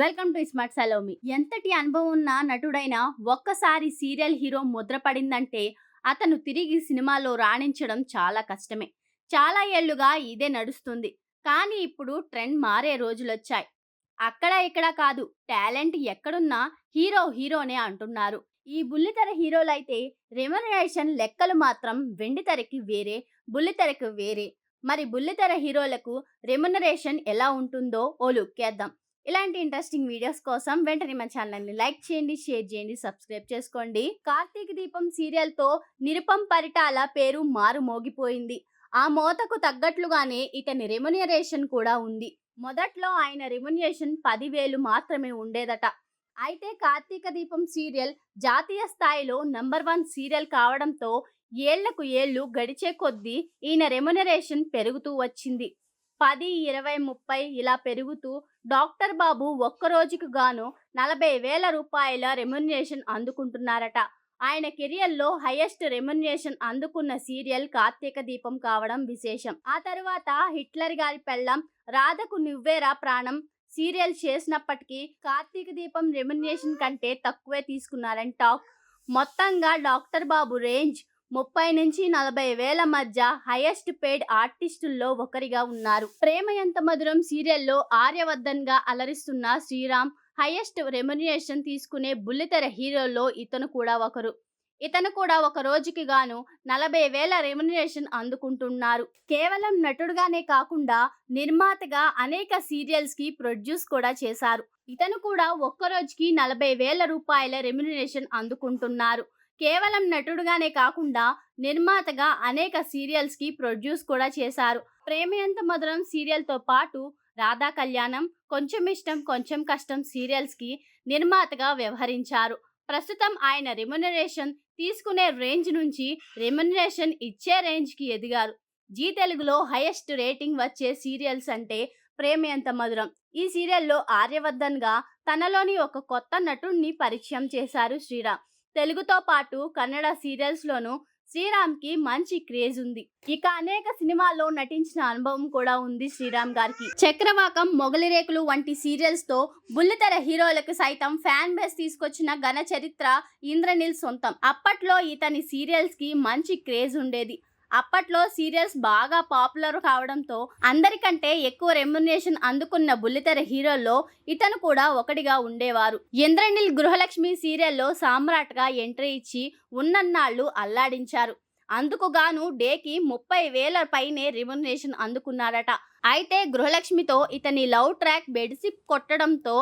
Welcome to smart Salomi ఎంతటి అనుభవం ఉన్న నటుడైన ఒక్కసారి సీరియల్ హీరో ముద్ర పడిందంటే అతను తిరిగి సినిమాలో రాణించడం చాలా కష్టమే. చాలా ఏళ్ళుగా ఇదే నడుస్తుంది. కానీ ఇప్పుడు ట్రెండ్ మారే రోజులొచ్చాయి. అక్కడ ఇక్కడ కాదు టాలెంట్ ఎక్కడున్నా హీరో హీరోనే అంటున్నారు. ఈ బుల్లితెర హీరోలైతే రెమ్యునరేషన్ లెక్కలు మాత్రం వెండితెరకి వేరే బుల్లితెరకు వేరే. మరి బుల్లితెర హీరోలకు రెమ్యునరేషన్ ఎలా ఉంటుందో ఓ లుక్కేద్దాం. ఇలాంటి ఇంట్రెస్టింగ్ వీడియోస్ కోసం వెంటనే మన ఛానల్ని లైక్ చేయండి షేర్ చేయండి సబ్స్క్రైబ్ చేసుకోండి. కార్తీక దీపం సీరియల్తో నిరుపం పరిటాల పేరు మారు మోగిపోయింది. ఆ మోతకు తగ్గట్లుగానే ఇతని రెమ్యునరేషన్ కూడా ఉంది. మొదట్లో ఆయన రెమ్యునరేషన్ పదివేలు మాత్రమే ఉండేదట. అయితే కార్తీక దీపం సీరియల్ జాతీయ స్థాయిలో నంబర్ వన్ సీరియల్ కావడంతో ఏళ్ళకు ఏళ్ళు గడిచే కొద్దీ ఈయన రెమ్యునరేషన్ పెరుగుతూ వచ్చింది. పది ఇరవై ముప్పై ఇలా పెరుగుతూ డాక్టర్ బాబు ఒక్కరోజుకు గాను నలభై వేల రూపాయల రెమ్యునరేషన్ అందుకుంటున్నారట. ఆయన కెరియర్లో హైయెస్ట్ రెమ్యునరేషన్ అందుకున్న సీరియల్ కార్తీక దీపం కావడం విశేషం. ఆ తర్వాత హిట్లర్ గారి పెళ్ళం రాధకు నువ్వేరా ప్రాణం సీరియల్ చేసినప్పటికీ కార్తీక దీపం రెమ్యునరేషన్ కంటే తక్కువే తీసుకున్నారని టాక్. మొత్తంగా డాక్టర్ బాబు రేంజ్ ముప్పై నుంచి నలభై వేల మధ్య హైయెస్ట్ పేడ్ ఆర్టిస్టుల్లో ఒకరిగా ఉన్నారు. ప్రేమ ఎంత మధురం సీరియల్లో ఆర్యవర్ధన్గా అలరిస్తున్న శ్రీరామ్ హైయెస్ట్ రెమ్యునేషన్ తీసుకునే బుల్లితెర హీరోల్లో ఇతను కూడా ఒకరు. ఇతను కూడా ఒక రోజుకి గాను నలభై వేల రెమ్యునరేషన్ అందుకుంటున్నారు. కేవలం నటుడుగానే కాకుండా నిర్మాతగా అనేక సీరియల్స్కి ప్రొడ్యూస్ కూడా చేశారు. ఇతను కూడా ఒక్క రోజుకి నలభై వేల రూపాయల రెమ్యునరేషన్ అందుకుంటున్నారు. కేవలం నటుడుగానే కాకుండా నిర్మాతగా అనేక సీరియల్స్కి ప్రొడ్యూస్ కూడా చేశారు. ప్రేమయంత మధురం సీరియల్తో పాటు రాధా కళ్యాణం కొంచెం ఇష్టం కొంచెం కష్టం సీరియల్స్కి నిర్మాతగా వ్యవహరించారు. ప్రస్తుతం ఆయన రెమ్యునరేషన్ తీసుకునే రేంజ్ నుంచి రెమ్యునరేషన్ ఇచ్చే రేంజ్కి ఎదిగారు. జీ తెలుగులో హైయెస్ట్ రేటింగ్ వచ్చే సీరియల్స్ అంటే ప్రేమయంత మధురం. ఈ సీరియల్లో ఆర్యవర్ధన్గా తనలోని ఒక కొత్త నటుణ్ణి పరిచయం చేశారు శ్రీరామ్. తెలుగుతో పాటు కన్నడ సీరియల్స్ లోను శ్రీరామ్కి మంచి క్రేజ్ ఉంది. ఇక అనేక సినిమాల్లో నటించిన అనుభవం కూడా ఉంది శ్రీరామ్ గారికి. చక్రవాకం మొగలిరేకులు వంటి సీరియల్స్తో బుల్లితెర హీరోలకు సైతం ఫ్యాన్ బేస్ తీసుకొచ్చిన ఘన చరిత్ర ఇంద్రనీల్ సొంతం. అప్పట్లో ఇతని సీరియల్స్కి మంచి క్రేజ్ ఉండేది. అప్పట్లో సీరియల్స్ బాగా పాపులర్ కావడంతో అందరికంటే ఎక్కువ రెమ్యునేషన్ అందుకున్న బుల్లితెర హీరోల్లో ఇతను కూడా ఒకటిగా ఉండేవారు. ఇంద్రనీల్ గృహలక్ష్మి సీరియల్లో సామ్రాట్గా ఎంట్రీ ఇచ్చి ఉన్నన్నాళ్ళు అల్లాడించారు. అందుకుగాను డేకి ముప్పై వేల పైనే రెమ్యునేషన్ అందుకున్నారట. అయితే గృహలక్ష్మితో ఇతని లవ్ ట్రాక్ బెడ్సిప్ కొట్టడంతో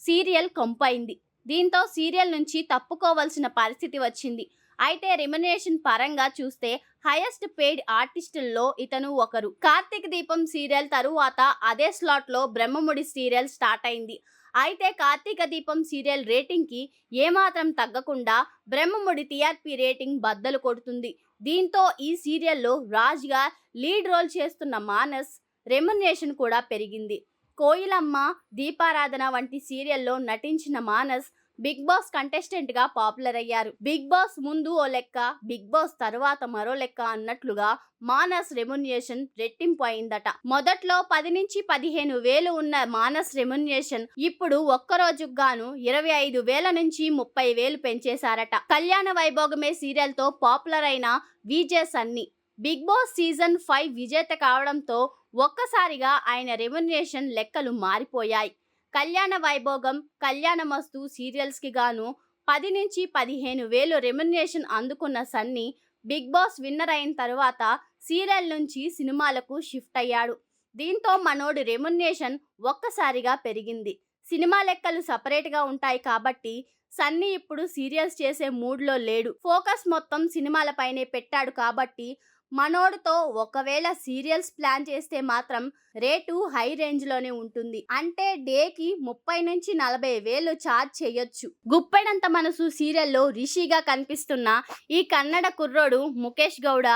సీరియల్ కంపైంది. దీంతో సీరియల్ నుంచి తప్పుకోవాల్సిన పరిస్థితి వచ్చింది. అయితే రెమ్యునరేషన్ పరంగా చూస్తే హైయెస్ట్ పెయిడ్ ఆర్టిస్టుల్లో ఇతను ఒకరు. కార్తీక దీపం సీరియల్ తరువాత అదే స్లాట్లో బ్రహ్మముడి సీరియల్ స్టార్ట్ అయింది. అయితే కార్తీక దీపం సీరియల్ రేటింగ్కి ఏమాత్రం తగ్గకుండా బ్రహ్మముడి టీఆర్పీ రేటింగ్ బద్దలు కొడుతుంది. దీంతో ఈ సీరియల్లో రాజ్గా లీడ్ రోల్ చేస్తున్న మానస్ రెమ్యునరేషన్ కూడా పెరిగింది. కోయిలమ్మ దీపారాధన వంటి సీరియల్లో నటించిన మానస్ బిగ్ బాస్ కంటెస్టెంట్గా పాపులర్ అయ్యారు. బిగ్ బాస్ ముందు ఓ లెక్క బిగ్ బాస్ తర్వాత మరో లెక్క అన్నట్లుగా మానస్ రెమ్యునేషన్ రెట్టింపు అయిందట. మొదట్లో పది నుంచి పదిహేను వేలు ఉన్న మానస్ రెమ్యునేషన్ ఇప్పుడు ఒక్క రోజుకు గాను ఇరవై ఐదు వేల నుంచి ముప్పై వేలు పెంచేశారట. కళ్యాణ వైభోగమే సీరియల్తో పాపులర్ అయిన VJ Sunny Bigg Boss season five విజేత కావడంతో ఒక్కసారిగా ఆయన రెమ్యునేషన్ లెక్కలు మారిపోయాయి. కళ్యాణ వైభోగం కళ్యాణమస్తు సీరియల్స్కి గాను పది నుంచి పదిహేను వేలు రెమ్యునరేషన్ అందుకున్న సన్నీ బిగ్ బాస్ విన్నర్ అయిన తర్వాత సీరియల్ నుంచి సినిమాలకు షిఫ్ట్ అయ్యాడు. దీంతో మనోడు రెమ్యునరేషన్ ఒక్కసారిగా పెరిగింది. సినిమా లెక్కలు సపరేట్గా ఉంటాయి కాబట్టి సన్నీ ఇప్పుడు సీరియల్స్ చేసే మూడ్లో లేడు. ఫోకస్ మొత్తం సినిమాలపైనే పెట్టాడు కాబట్టి మనోడుతో ఒకవేళ సీరియల్స్ ప్లాన్ చేస్తే మాత్రం రేటు హై రేంజ్లోనే ఉంటుంది. అంటే డేకి ముప్పై నుంచి నలభై వేలు ఛార్జ్ చేయొచ్చు. గుప్పెడంత మనసు సీరియల్లో రిషిగా కనిపిస్తున్న ఈ కన్నడ కుర్రోడు ముఖేష్ గౌడ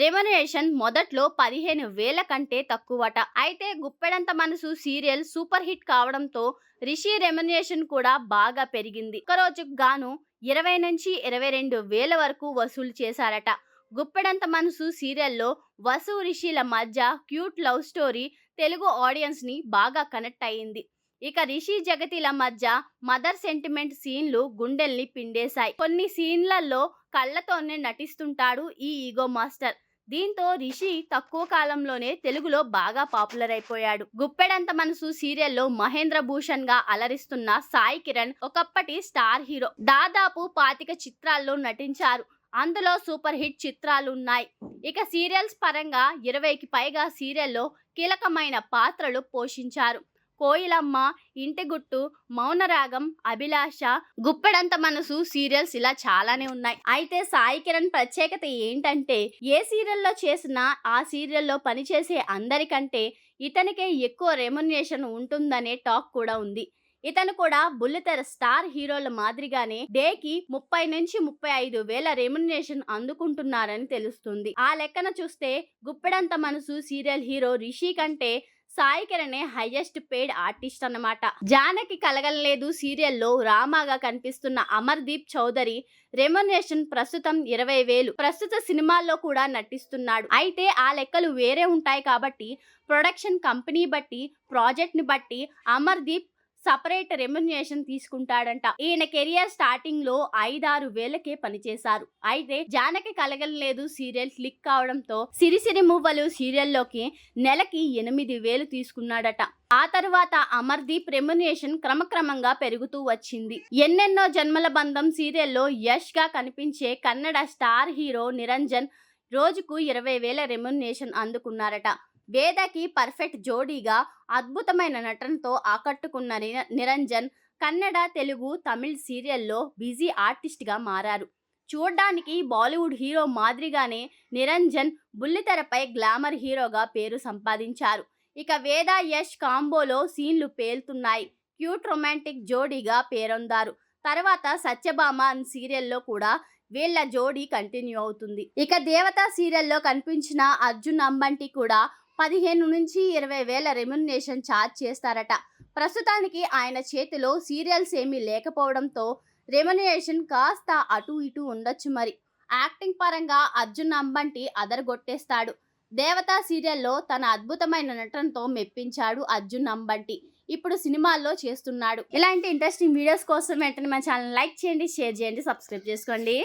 రెమ్యునరేషన్ మొదట్లో పదిహేను వేల కంటే తక్కువట. అయితే గుప్పెడంత మనసు సీరియల్ సూపర్ హిట్ కావడంతో రిషి రెమ్యునరేషన్ కూడా బాగా పెరిగింది. ఒక రోజుకు గాను ఇరవై నుంచి ఇరవై రెండు వేల వరకు వసూలు చేశారట. గుప్పెడంత మనసు సీరియల్లో వసు రిషిల మధ్య క్యూట్ లవ్ స్టోరీ తెలుగు ఆడియన్స్ని బాగా కనెక్ట్ అయ్యింది. ఇక రిషి జగతిల మధ్య మదర్ సెంటిమెంట్ సీన్లు గుండెల్ని పిండేశాయి. కొన్ని సీన్లలో కళ్ళతోనే నటిస్తుంటాడు ఈ ఈగో మాస్టర్. దీంతో రిషి తక్కువ కాలంలోనే తెలుగులో బాగా పాపులర్ అయిపోయాడు. గుప్పెడంత మనసు సీరియల్లో మహేంద్ర భూషణ్గా అలరిస్తున్న సాయి కిరణ్ ఒకప్పటి స్టార్ హీరో. దాదాపు పాతిక చిత్రాల్లో నటించారు. అందులో సూపర్ హిట్ చిత్రాలు ఉన్నాయి ఇక సీరియల్స్ పరంగా ఇరవైకి పైగా సీరియల్లో కీలకమైన పాత్రలు పోషించారు. కోయిలమ్మ ఇంటి గుట్టు మౌనరాగం అభిలాష గుప్పెడంత మనసు సీరియల్స్ ఇలా చాలానే ఉన్నాయి. అయితే సాయి కిరణ్ ప్రత్యేకత ఏంటంటే ఏ సీరియల్లో చేసినా ఆ సీరియల్లో పనిచేసే అందరికంటే ఇతనికే ఎక్కువ రెమ్యునేషన్ ఉంటుందనే టాక్ కూడా ఉంది. ఇతను కూడా బుల్లితెర స్టార్ హీరోల మాదిరిగానే డేకి ముప్పై నుంచి ముప్పై ఐదు వేల రెమ్యునరేషన్ అందుకుంటున్నారని తెలుస్తుంది. ఆ లెక్కన చూస్తే గుప్పెడంత మనసు సీరియల్ హీరో రిషి కంటే సాయి కిరణే హైయెస్ట్ పేడ్ ఆర్టిస్ట్ అన్నమాట. జానకి కలగలేదు సీరియల్లో రామాగా కనిపిస్తున్న అమర్దీప్ చౌదరి రెమ్యునరేషన్ ప్రస్తుతం ఇరవై వేలు. ప్రస్తుత సినిమాల్లో కూడా నటిస్తున్నాడు. అయితే ఆ లెక్కలు వేరే ఉంటాయి కాబట్టి ప్రొడక్షన్ కంపెనీ బట్టి ప్రాజెక్ట్ని బట్టి అమర్దీప్ సపరేట్ రెమ్యునేషన్ తీసుకుంటాడంట. ఈయన కెరియర్ స్టార్టింగ్లో ఐదారు వేలకే పనిచేశారు. అయితే జానకి కలగలేదు సీరియల్ క్లిక్ కావడంతో సిరిసిరి మువ్వలు సీరియల్లోకి నెలకి ఎనిమిది వేలు తీసుకున్నాడట. ఆ తర్వాత అమర్దీప్ రెమ్యునేషన్ క్రమక్రమంగా పెరుగుతూ వచ్చింది. ఎన్నెన్నో జన్మల బంధం సీరియల్లో యష్గా కనిపించే కన్నడ స్టార్ హీరో నిరంజన్ రోజుకు ఇరవై వేల రెమ్యునేషన్ అందుకున్నారట. వేదకి పర్ఫెక్ట్ జోడీగా అద్భుతమైన నటనతో ఆకట్టుకున్న నిర- నిరంజన్ కన్నడ తెలుగు తమిళ్ సీరియల్లో బిజీ ఆర్టిస్ట్గా మారారు. చూడ్డానికి బాలీవుడ్ హీరో మాదిరిగానే నిరంజన్ బుల్లితెరపై గ్లామర్ హీరోగా పేరు సంపాదించారు. ఇక వేద యష్ కాంబోలో సీన్లు పేలుతున్నాయి. క్యూట్ రొమాంటిక్ జోడీగా పేరొందారు. తర్వాత సత్యభామ అన్ సీరియల్లో కూడా వీళ్ళ జోడీ కంటిన్యూ అవుతుంది. ఇక దేవత సీరియల్లో కనిపించిన అర్జున్ అంబంటి కూడా పదిహేను నుంచి ఇరవై వేల రెమ్యునేషన్ ఛార్జ్ చేస్తారట. ప్రస్తుతానికి ఆయన చేతిలో సీరియల్స్ ఏమీ లేకపోవడంతో రెమ్యునేషన్ కాస్త అటు ఇటు ఉండొచ్చు మరి. యాక్టింగ్ పరంగా అర్జున్ అంబంటి అదరగొట్టేస్తాడు. దేవతా సీరియల్లో తన అద్భుతమైన నటనతో మెప్పించాడు అర్జున్ అంబంటి. ఇప్పుడు సినిమాల్లో చేస్తున్నాడు. ఇలాంటి ఇంట్రెస్టింగ్ వీడియోస్ కోసం వెంటనే మా ఛానల్ లైక్ చేయండి షేర్ చేయండి సబ్స్క్రైబ్ చేసుకోండి.